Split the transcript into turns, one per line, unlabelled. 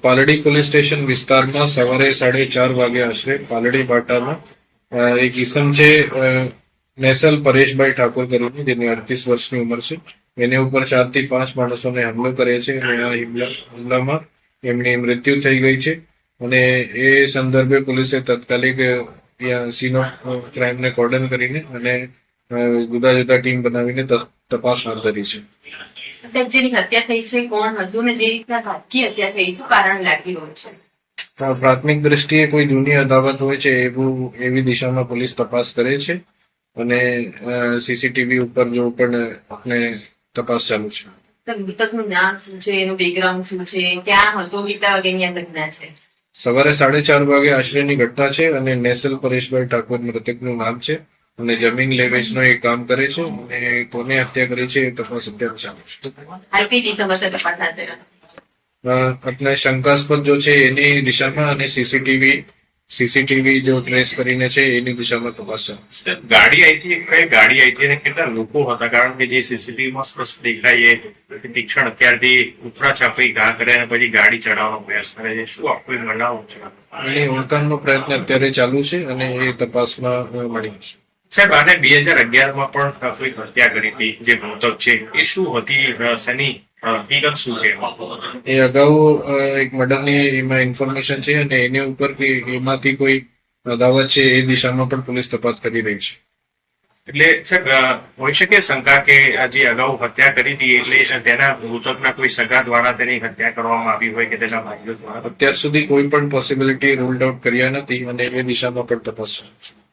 Paldi police station વિસ્તારમાં સવારે સાડે ચાર વાગે આશરે પાલડી બાટામાં એક ઈસમ છે નેસલ પરેશભાઈ ઠાકોર કરીને, જેની અડતીસ વર્ષની ઉંમર છે. એની ઉપર ચારથી પાંચ માણસોને હુમલો કરે છે અને આ હુમલા- હુમલામાં એમની મૃત્યુ થઈ ગઈ છે. અને એ સંદર્ભે પોલીસે તાત્કાલિક સીન ઓફ ક્રાઇમને કોર્ડન કરીને અને જુદા જુદા ટીમ બનાવીને તપાસ હાથ ધરી છે.
જેની હત્યા થઈ છે કોણ હતું ને જે રીતના ઘાતકી હત્યા થઈ છે કારણ લાગી રહ્યું છે?
પ્રાથમિક દ્રષ્ટિએ કોઈ જૂની અદાવત હોય છે એવું એવી દિશામાં પોલીસ તપાસ કરે છે અને સીસીટીવી ઉપર જો પણ આપણે તપાસ ચાલુ છે.
મૃતકનું નામ શું છે? એનું બેકગ્રાઉન્ડ શું છે? ક્યાં હતો? કેટલા વાગ્યાની આ ઘટના છે?
સવારે સાડે ચાર વાગે આશરેની ઘટના છે અને નેસલ પરેશભાઈ ઠાકોર મૃતકનું નામ છે. અને જમીન લેવેચનો એ કામ કરે છે અને કોને હત્યા કરી છે એ તપાસ અત્યારે ચાલુ છે. આપણે શંકાસ્પદ જો છે એની દિશામાં અને સીસીટીવી સીસીટીવી જો ટ્રેસ કરીને છે એની દિશામાં તપાસ ચાલુ છે.
ગાડી આવી હતી કઈ ગાડી આવી હતી અને કેટલા લોકો હતા? કારણ કે જે સીસીટીવી માં સ્પષ્ટ દેખાય એ તીક્ષણ અત્યારથી ઉપરા છાપી ઘા કરે અને પછી ગાડી ચડાવવાનો પ્રયાસ કરે છે. શું આપણે મનાવું છે?
એની ઓળખાણનો પ્રયત્ન અત્યારે ચાલુ છે અને એ તપાસમાં મળી છે
સાહેબ આને બે હજાર અગિયારમાં પણ કોઈ હત્યા કરી હતી જે મૃતક છે. એ શું હતી શની હકીકત શું છે
એ અગાઉ એક મર્ડરની એમાં ઇન્ફોર્મેશન છે અને એની ઉપર કે એમાંથી કોઈ અદાવત છે એ દિશામાં પણ પોલીસ તપાસ કરી રહી છે.
એટલે અ, હોઈ શકે શંકા કે આજે જે અગાઉ હત્યા કરી હતી એટલે તેના મૃતકના કોઈ સગા દ્વારા તેની હત્યા કરવામાં આવી હોય કે તેના ભાઈઓ દ્વારા?
અત્યાર સુધી કોઈ પણ પોસિબિલિટી રૂલ્ડ આઉટ કર્યા નથી અને એ દિશામાં પણ તપાસ છે.